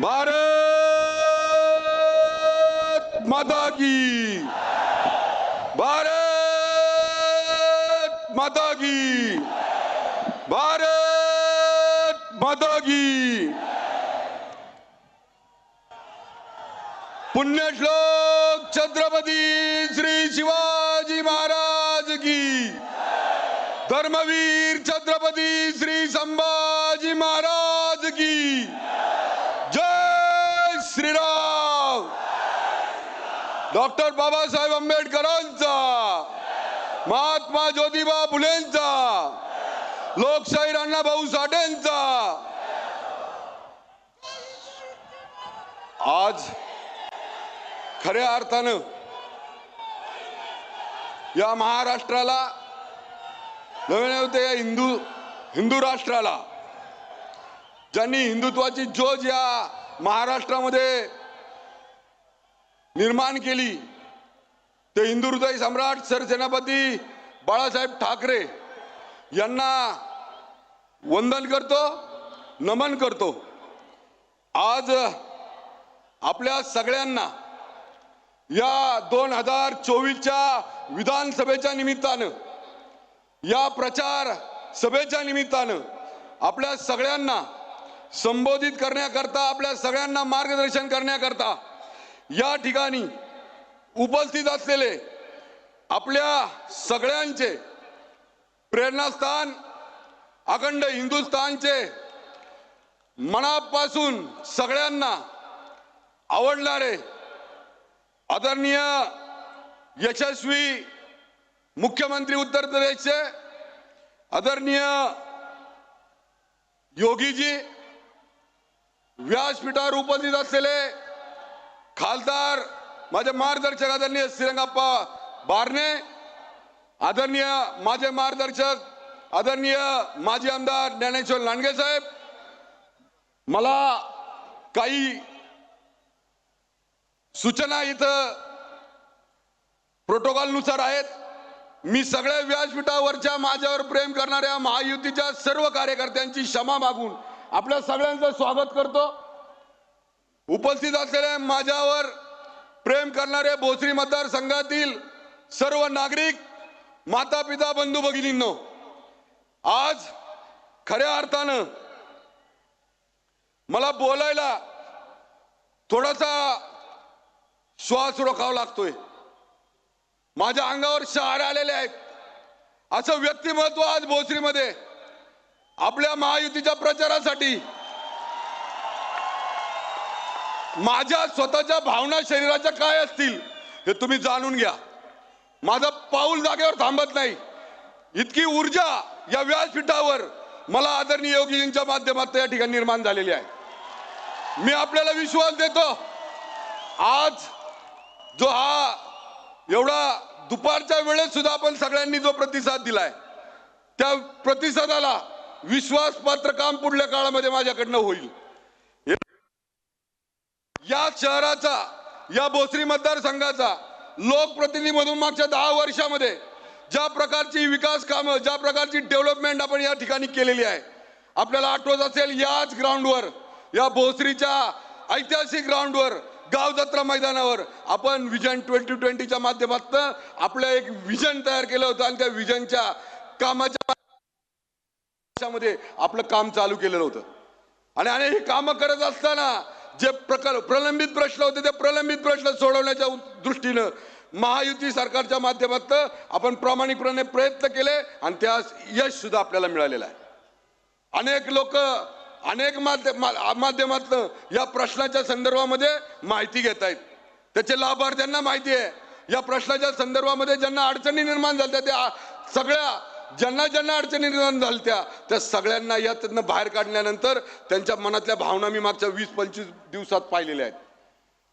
भारत माता की। भारत माता की। भारत माता की। पुण्यश्लोक छत्रपति श्री शिवाजी महाराज की। धर्मवीर छत्रपति श्री संभाजी महाराज की। डॉक्टर बाबासाहेब आंबेडकरांचा महात्मा ज्योतिबा फुलेंचा लोकशाहीर अण्णाभाऊ साठेंचा. आज खऱ्या अर्थानं या महाराष्ट्राला नवे नव्हते या हिंदू हिंदू राष्ट्राला ज्यांनी हिंदुत्वाची ज्योत या महाराष्ट्रामध्ये निर्माण केली. ते हिंदू सम्राट सरसेनापती बाळासाहेब ठाकरे यांना वंदन करतो नमन करतो. आज आपल्या सगळ्यांना या दोन हजार चोवीसच्या विधानसभेच्या निमित्तानं या प्रचार सभेच्या निमित्तानं आपल्या सगळ्यांना संबोधित करण्याकरता आपल्या सगळ्यांना मार्गदर्शन करण्याकरता या ठिकाणी उपस्थित असलेले आपल्या सगळ्यांचे प्रेरणास्थान अखंड हिंदुस्थानचे मनापासून सगळ्यांना आवडणारे आदरणीय यशस्वी मुख्यमंत्री उत्तर प्रदेशचे आदरणीय योगीजी व्यासपीठावर उपस्थित असलेले खासदार माझे मार्गदर्शक आदरणीय श्रीरंगाप्पा बारणे आदरणीय माझे मार्गदर्शक आदरणीय माजी आमदार ज्ञानेश्वर लांडगे साहेब मला काही सूचना इथं प्रोटोकॉलनुसार आहेत. मी सगळ्या व्यासपीठावरच्या माझ्यावर प्रेम करणाऱ्या महायुतीच्या सर्व कार्यकर्त्यांची क्षमा मागून आपल्या सगळ्यांचं स्वागत करतो. उपस्थित असलेल्या माझ्यावर प्रेम करणारे भोसरी मतदारसंघातील सर्व नागरिक माता पिता बंधू भगिनींनो आज खऱ्या अर्थानं मला बोलायला थोडासा श्वास रोखावा लागतोय. माझ्या अंगावर शहार आलेले आहेत. असं व्यक्तिमत्व आज भोसरीमध्ये आपल्या महायुतीच्या प्रचारासाठी माझ्या स्वतःच्या भावना शरीराच्या काय असतील हे तुम्ही जाणून घ्या. माझं पाऊल जागेवर थांबत नाही. इतकी ऊर्जा या व्यासपीठावर मला आदरणीय योगीजींच्या माध्यमात या ठिकाणी निर्माण झालेली आहे. मी आपल्याला विश्वास देतो आज जो हा एवढा दुपारच्या वेळेत सुद्धा आपण सगळ्यांनी जो प्रतिसाद दिलाय त्या प्रतिसादाला विश्वासपात्र काम पुढल्या काळामध्ये माझ्याकडनं होईल. या शहराचा या भोसरी मतदारसंघाचा लोकप्रतिनिधी म्हणून मागच्या दहा वर्षामध्ये ज्या प्रकारची विकास कामं ज्या प्रकारची डेव्हलपमेंट आपण या ठिकाणी केलेली आहे आपल्याला आठवत असेल याच ग्राउंडवर या भोसरीच्या ऐतिहासिक ग्राउंडवर गाव जत्रा मैदानावर आपण विजन ट्वेंटी ट्वेंटीच्या माध्यमातून आपलं एक विजन तयार केलं होतं आणि त्या विजनच्या कामाच्या मध्ये आपलं काम चालू केलेलं होतं. आणि आणि हे काम करत असताना जे प्रकार प्रलंबित प्रश्न होते ते प्रलंबित प्रश्न सोडवण्याच्या दृष्टीनं महायुती सरकारच्या माध्यमातून आपण प्रामाणिकपणे प्रयत्न केले आणि त्यास यश सुद्धा आपल्याला मिळालेलं आहे. अनेक लोक अनेक माध्यम माध्यमातनं या प्रश्नाच्या संदर्भामध्ये माहिती घेत आहेत. त्याचे लाभार्थ्यांना माहिती आहे. या प्रश्नाच्या संदर्भामध्ये ज्यांना अडचणी निर्माण झाल्या त्या सगळ्या ज्यांना ज्यांना अडचणी निर्माण झाल्या त्या सगळ्यांना यातनं बाहेर काढल्यानंतर त्यांच्या मनातल्या भावना मी मागच्या वीस पंचवीस दिवसात पाहिलेल्या आहेत.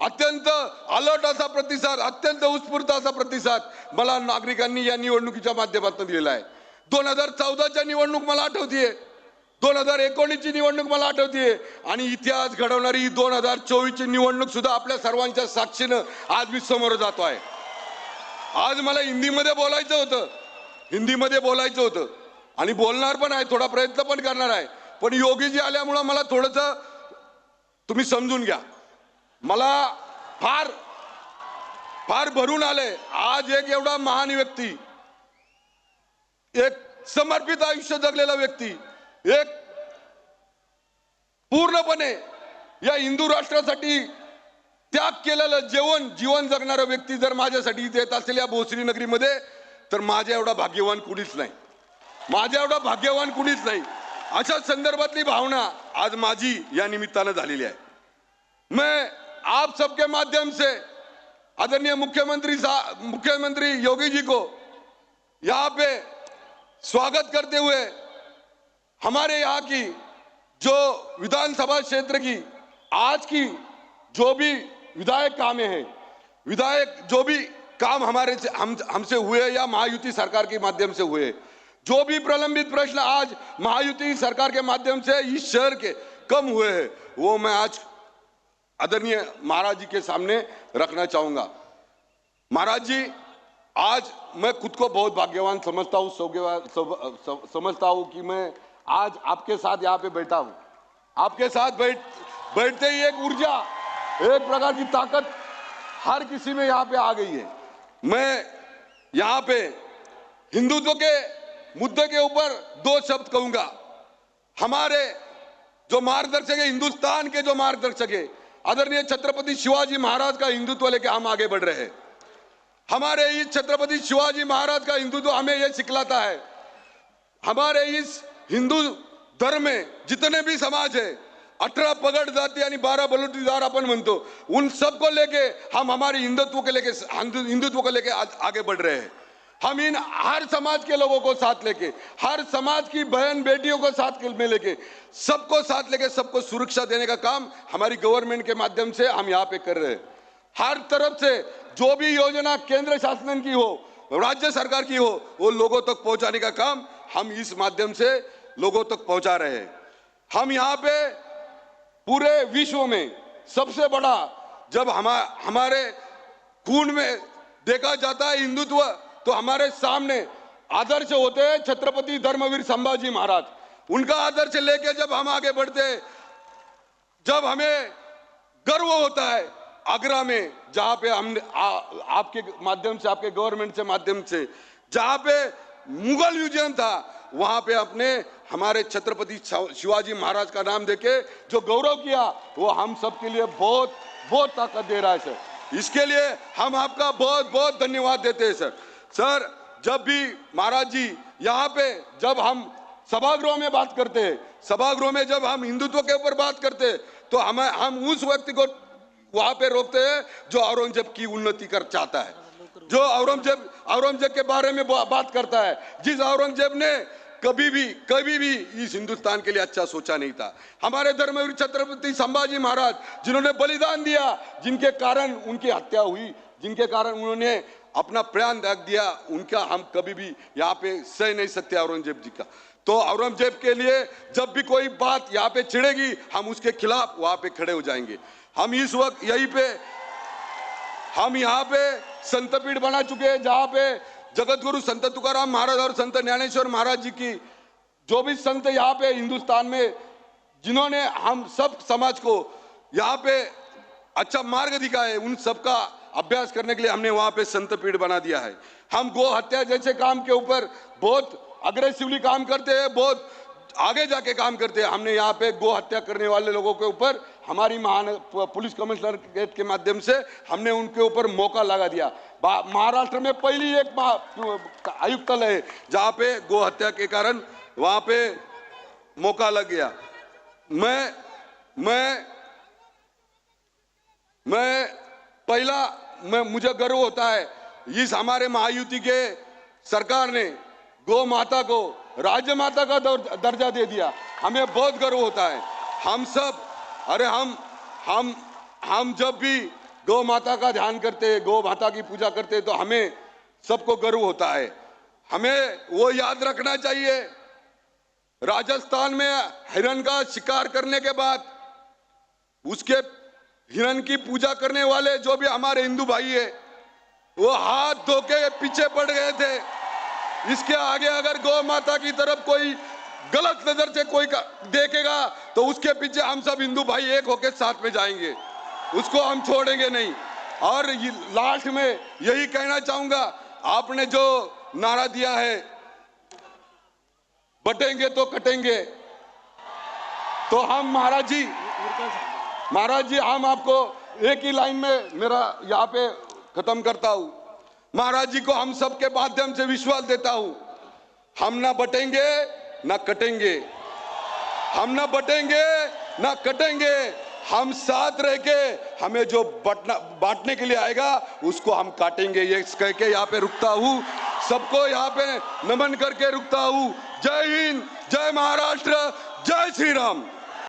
अत्यंत अलर्ट असा प्रतिसाद अत्यंत उत्स्फूर्त असा प्रतिसाद मला नागरिकांनी या निवडणुकीच्या माध्यमातून दिलेला आहे. दोन हजार चौदाच्या निवडणूक मला आठवतीये. दोन हजार एकोणीसची निवडणूक मला आठवतीये. आणि इतिहास घडवणारी ही दोन हजार चोवीसची निवडणूक सुद्धा आपल्या सर्वांच्या साक्षीनं आज मी समोर जातो आहे. आज मला हिंदीमध्ये बोलायचं होतं. हिंदीमध्ये बोलायचं होतं. आणि बोलणार पण आहे थोडा प्रयत्न पण करणार आहे. पण योगीजी आल्यामुळं मला थोडंसं तुम्ही समजून घ्या. मला फार फार भरून आले आज एक एवढा महान व्यक्ती एक समर्पित आयुष्य जगलेला व्यक्ती एक पूर्णपणे या हिंदू राष्ट्रासाठी त्याग केलेलं जेवण जीवन जगणारा व्यक्ती जर माझ्यासाठी इथे येत असेल या भोसरी नगरीमध्ये तर माझ्या एवढा भाग्यवान कुणीच नाही. माझ्या एवढा भाग्यवान कुणीच नाही. अशा संदर्भातली भावना आज माझी या निमित्तानं झालेली आहे. मैं आप सबके माध्यम से आदरणीय मुख्यमंत्री मुख्यमंत्री योगी जी को यहाँ पे स्वागत करते हुए हमारे यहाँ की जो विधानसभा क्षेत्र की, आज की जो भी विधायक कामें हैं, विधायक जो भी काम हमारे से हम हमसे हुए या महायुति सरकार के माध्यम से हुए? जो भी प्रलंबित प्रश्न आज महायुति सरकार के माध्यम से इस शहर के कम हुए हैं, वो मैं आज आदरणीय महाराज जी के सामने रखना चाहूँगा। महाराज जी, आज मैं खुद को बहुत भाग्यवान समझता हूँ सौभाग्यवान समझता हूँ कि मैं आज आपके साथ यहाँ पे बैठा हूँ। आपके साथ बैठ बैठते ही एक ऊर्जा, एक प्रकार की ताकत हर किसी में यहाँ पे आ गई है। मैं यहाँ पे हिंदुत्व के मुद्दे के ऊपर दो शब्द कहूँगा। हमारे जो मार्गदर्शक है, हिंदुस्तान के जो मार्गदर्शक है, आदरणीय छत्रपति शिवाजी महाराज का हिंदुत्व लेके हम आगे बढ़ रहे हैं। हमारे इस छत्रपति शिवाजी महाराज का हिंदुत्व हमें यह सिखलाता है, हमारे इस हिंदू धर्म में जितने भी समाज है अठारह पगड जाती आणि बारा बलुटीदार आपण म्हणतो उन सबको लेके हम हमारे हिंदुत्व के लेके हिंदुत्व को लेके आगे बढ़ रहे हैं। हम इन हर समाज के लोगों को साथ लेके, हर समाज की बहन बेटियों को साथ में लेके, सबको साथ लेके, सबको सुरक्षा देने का काम हमारी गवर्नमेंट के माध्यम से हम यहाँ पे कर रहे हैं। हर तरफ़ से जो भी योजना केंद्र शासन की हो, राज्य सरकार की हो, वो लोगों तक पहुँचाने का काम हम इस माध्यम से लोगों तक पहुँचा रहे हैं। हम यहाँ पे पूरे विश्व में सबसे बड़ा जब हमा, हमारे खून में देखा जाता है हिंदुत्व तो हमारे सामने आदर्श होते हैं छत्रपति धर्मवीर संभाजी महाराज। उनका आदर्श लेके जब हम आगे बढ़ते जब हमें गर्व होता है आगरा में, जहाँ पे हमने आपके माध्यम से, आपके गवर्नमेंट से माध्यम से, जहाँ पे मुगल म्यूज़ियम था, वहाँ पे अपने हमारे छत्रपति शिवाजी महाराज का नाम देके जो गौरव किया, वो हम सबके लिए बहुत बहुत ताकत दे रहा है, सर। इसके लिए हम आपका बहुत बहुत धन्यवाद देते हैं, सर। सर, जब भी महाराज जी यहाँ पे जब हम सभागृह में बात करते हैं, सभागृह में जब हम हिंदुत्व के ऊपर बात करते हैं तो हमें, हम उस व्यक्ति को वहाँ पे रोकते हैं जो औरंगज़ेब की उन्नति कर चाहता है। जो औरंगज़ेब औरंगज़ेब के बारे में बात करता है। जिस औरंगज़ेब ने कभी भी कभी भी इस हिंदुस्तान के लिए अच्छा सोचा नहीं था। हमारे धर्मवीर छत्रपति संभाजी महाराज, जिन्होंने बलिदान दिया, जिनके कारण उनकी हत्या हुई, जिनके कारण उन्होंने अपना प्राण त्याग दिया, उनका हम कभी भी यहाँ पे सह नहीं सकते औरंगज़ेब जी का। तो औरंगज़ेब के लिए जब भी कोई बात यहाँ पे छिड़ेगी, हम उसके खिलाफ वहाँ पे खड़े हो जाएँगे। हम इस वक्त यहीं पे, हम यहाँ पे संतपीठ बना चुके हैं, जहाँ पे जगत गुरु संत तुकाराम महाराज और संत ज्ञानेश्वर महाराज जी की जो भी संत यहाँ पे हिंदुस्तान में, जिन्होंने हम सब समाज को यहाँ पे अच्छा मार्ग दिखा है, उन सबका अभ्यास करने के लिए हमने वहाँ पे संत पीठ बना दिया है। हम गो हत्या जैसे काम के ऊपर बहुत अग्रेसिवली काम करते हैं, बहुत आगे जाके काम करते हैं। हमने यहाँ पे गो हत्या करने वाले लोगों के ऊपर, हमारी महान पुलिस कमिश्नर के माध्यम से हमने उनके ऊपर मौका लगा दिया। महाराष्ट्र में पहली एक आयुक्तालय है, जहाँ पे गो हत्या के कारण वहाँ पे मौका लग गया। मैं मैं मैं पहला, मैं, मुझे गर्व होता है, इस हमारे महायुति के सरकार ने गौ माता को, राज्य माता का दर्जा दे दिया। हमें बहुत गर्व होता है। हम सब, अरे हम हम हम जब भी गौ माता का ध्यान करते हैं गौ माता की पूजा करते हैं तो हमें सबको गर्व होता है। हमें वो याद रखना चाहिए, राजस्थान में हिरण का शिकार करने के बाद, उसके हिरण की पूजा करने वाले जो भी हमारे हिंदू भाई है, वो हाथ धो के पीछे पड़ गए थे। इसके आगे अगर गौ माता की तरफ़ कोई गलत नज़र से कोई देखेगा तो उसके पीछे हम सब हिंदू भाई एक होकर साथ में जाएँगे। उसको हम छोड़ेंगे नहीं। और लास्ट में यही कहना चाहूँगा, आपने जो नारा दिया है, बटेंगे तो कटेंगे। तो हम महाराज जी महाराज जी, हम आपको एक ही लाइन में मेरा यहाँ पे खत्म करता हूँ। महाराज जी को हम सबके माध्यम से विश्वास देता हूँ। हम ना बटेंगे, ना कटेंगे। हम ना बटेंगे, ना कटेंगे। हम साथ रह के हमें जो बटना, बांटने के लिए आएगा, उसको हम काटेंगे। ये कह के यहाँ पे रुकता हूँ। सबको यहाँ पे नमन करके रुकता हूँ। जय हिंद, जय महाराष्ट्र, जय श्री राम।